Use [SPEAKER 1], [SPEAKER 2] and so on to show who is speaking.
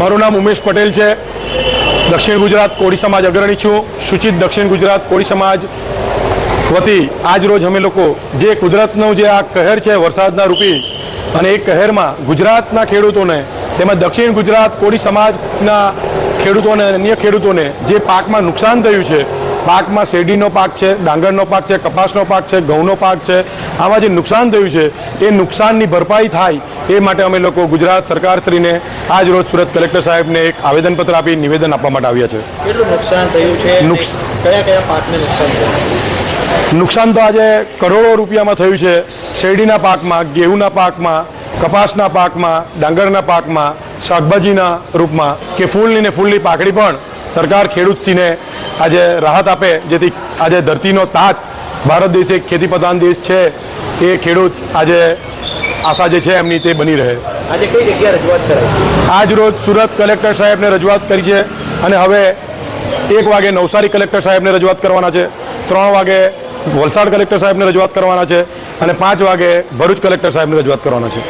[SPEAKER 1] મારું નામ ઉમેશ પટેલ છે. દક્ષિણ ગુજરાત કોળી સમાજ અગ્રણી છું. સૂચિત દક્ષિણ ગુજરાત કોળી સમાજ વતી આજ રોજ અમે લોકો જે કુદરતનું જે આ કહેર છે, વરસાદના રૂપી અને એ કહેરમાં ગુજરાતના ખેડૂતોને તેમજ દક્ષિણ ગુજરાત કોળી સમાજના ખેડૂતોને અન્ય ખેડૂતોને જે પાકમાં નુકસાન થયું છે પાકમાં શેરડીનો પાક છે ડાંગરનો પાક છે કપાસનો પાક છે ઘઉંનો પાક છે આમાં જે નુકસાન થયું છે એ નુકસાનની ભરપાઈ થાય એ માટે અમે લોકો ગુજરાત સરકારશ્રીને આજ રોજ સુરત કલેક્ટર સાહેબને એક આવેદનપત્ર આપી નિવેદન આપવા માટે આવ્યા છે.
[SPEAKER 2] કેટલું નુકસાન થયું છે કયા કયા પાકને નુકસાન થયું?
[SPEAKER 1] નુકસાન તો આજે કરોડો રૂપિયામાં થયું છે. શેરડીના પાકમાં ગેહુના પાકમાં કપાસના પાકમાં ડાંગરના પાકમાં શાકભાજીના રૂપમાં કે ફૂલની ને ફૂલની પાકડી પણ સરકાર ખેડૂતસીને આજે રાહત આપે જેથી આજે ધરતીનો તાત ભારત દેશ એક ખેતી પ્રધાન દેશ છે એ ખેડૂત આજે આશા જે છે એમની તે બની રહે.
[SPEAKER 2] આજે કઈ જગ્યાએ રજૂઆત કરાઈ?
[SPEAKER 1] આજ રોજ સુરત કલેક્ટર સાહેબને રજૂઆત કરી છે અને હવે એક વાગે નવસારી કલેક્ટર સાહેબને રજૂઆત કરવાના છે ત્રણ વાગે વલસાડ કલેક્ટર સાહેબને રજૂઆત કરવાના છે અને પાંચ વાગે ભરૂચ કલેક્ટર સાહેબને રજૂઆત કરવાના છે.